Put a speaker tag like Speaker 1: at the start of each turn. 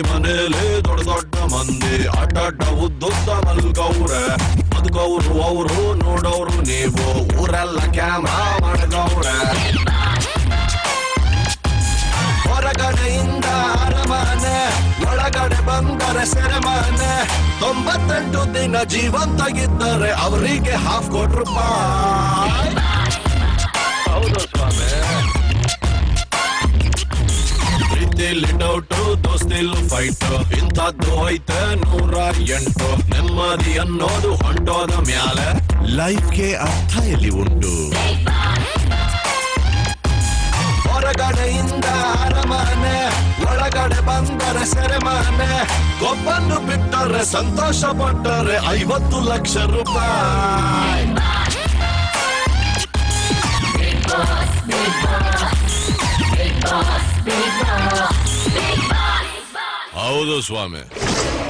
Speaker 1: ಮನೇಲಿ ದೊಡ್ಡ ದೊಡ್ಡ ಮಂದಿ ಅಡ್ಡ ಉದ್ದುದ್ದ ಮಲ್ಗವ್ರೆ. ಅದ್ಕೌರು ಅವರು ನೋಡವ್ರು ನೀವು. ಊರೆಲ್ಲ ಕ್ಯಾಮ್ರಾ ಮಾಡ್ಗವ್ರೆ. ಹೊರಗಡೆಯಿಂದ ಅರಮನೆ, ಒಳಗಡೆ ಬಂದರೆ ಸೆರೆಮನೆ. ತೊಂಬತ್ತೆಂಟು ದಿನ ಜೀವಂತ ಇದ್ದರೆ ಅವರಿಗೆ ಹಾಫ್ ಕೊಟ್ರಪ್ಪ ಡೌಟು ದೋಸ್ತಿಲ್ ಫೈಟ್ ಇಂಥದ್ದು ಐತೆ ನೂರ ಎಂಟು. ನೆಮ್ಮದಿ ಅನ್ನೋದು ಹೊಂಟೋದ ಮ್ಯಾಲೆ. ಲೈಫ್ಗೆ ಅರ್ಥ ಎಲ್ಲಿ ಉಂಟು? ಹೊರಗಡೆಯಿಂದ ಅರಮನೆ, ಒಳಗಡೆ ಬಂದರೆ ಸೆರೆಮನೆ. ಕೊಬ್ಬನ್ನು ಬಿಟ್ಟರೆ ಸಂತೋಷ ಪಟ್ಟರೆ ಐವತ್ತು ಲಕ್ಷ ರೂಪಾಯಿ. todo su.